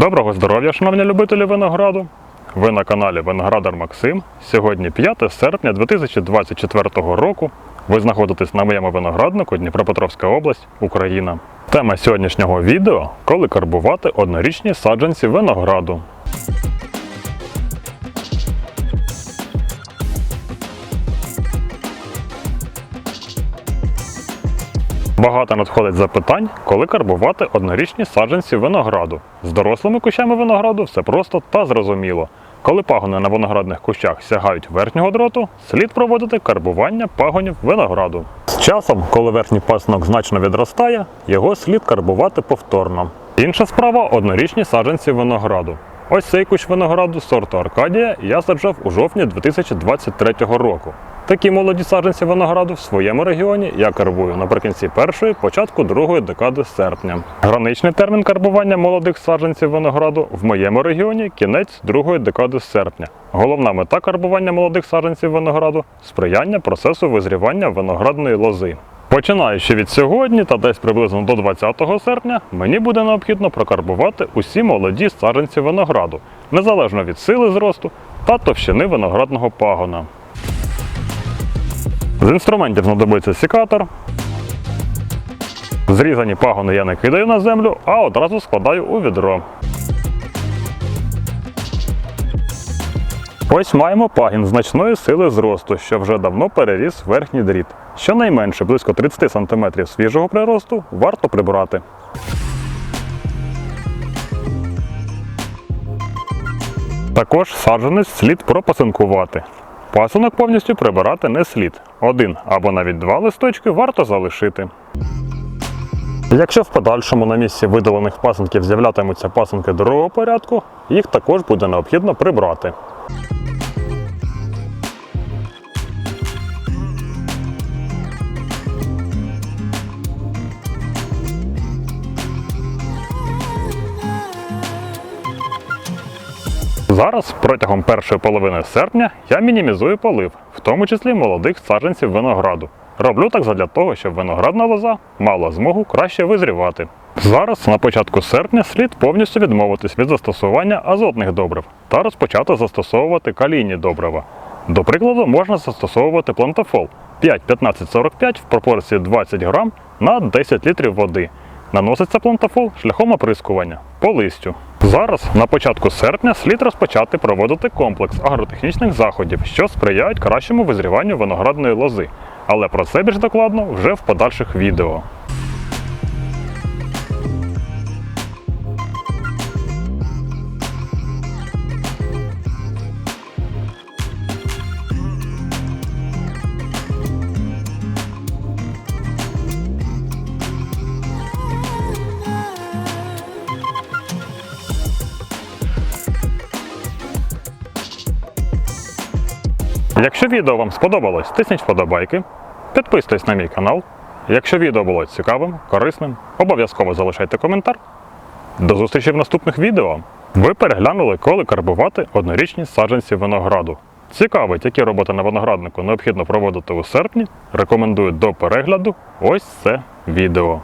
Доброго здоров'я, шановні любителі винограду! Ви на каналі Виноградар Максим. Сьогодні 5 серпня 2024 року. Ви знаходитесь на моєму винограднику Дніпропетровська область, Україна. Тема сьогоднішнього відео коли карбувати однорічні саджанці винограду. Багато надходить запитань, коли карбувати однорічні саджанці винограду. З дорослими кущами винограду все просто та зрозуміло. Коли пагони на виноградних кущах сягають верхнього дроту, слід проводити карбування пагонів винограду. З часом, коли верхній пасинок значно відростає, його слід карбувати повторно. Інша справа однорічні саджанці винограду. Ось цей кущ винограду сорту Аркадія я саджав у жовтні 2023 року. Такі молоді саджанці винограду в своєму регіоні я карбую наприкінці першої, початку другої декади серпня. Граничний термін карбування молодих саджанців винограду в моєму регіоні кінець другої декади серпня. Головна мета карбування молодих саджанців винограду сприяння процесу визрівання виноградної лози. Починаючи від сьогодні та десь приблизно до 20 серпня, мені буде необхідно прокарбувати усі молоді саджанці винограду, незалежно від сили зросту та товщини виноградного пагона. З інструментів знадобиться секатор. Зрізані пагони я не кидаю на землю, а одразу складаю у відро. Ось маємо пагін значної сили зросту, що вже давно переріс верхній дріт. Щонайменше близько 30 см свіжого приросту варто прибрати. Також саджанець слід пропасинкувати. Пасинок повністю прибирати не слід. Один або навіть два листочки варто залишити. Якщо в подальшому на місці видалених пасинків з'являтимуться пасинки другого порядку, їх також буде необхідно прибрати. Зараз протягом першої половини серпня я мінімізую полив, в тому числі молодих саджанців винограду. Роблю так задля того, щоб виноградна лоза мала змогу краще визрівати. Зараз, на початку серпня, слід повністю відмовитись від застосування азотних добрив та розпочати застосовувати калійні добрива. До прикладу, можна застосовувати плантофол 5-15-45 в пропорції 20 грам на 10 літрів води. Наноситься плантофол шляхом оприскування по листю. Зараз, на початку серпня, слід розпочати проводити комплекс агротехнічних заходів, що сприяють кращому визріванню виноградної лози. Але про це більш докладно вже в подальших відео. Якщо відео вам сподобалось, тисніть вподобайки, підписуйтесь на мій канал. Якщо відео було цікавим, корисним, обов'язково залишайте коментар. До зустрічі в наступних відео. Ви переглянули, коли карбувати однорічні саджанці винограду. Цікавить, які роботи на винограднику необхідно проводити у серпні. Рекомендую до перегляду ось це відео.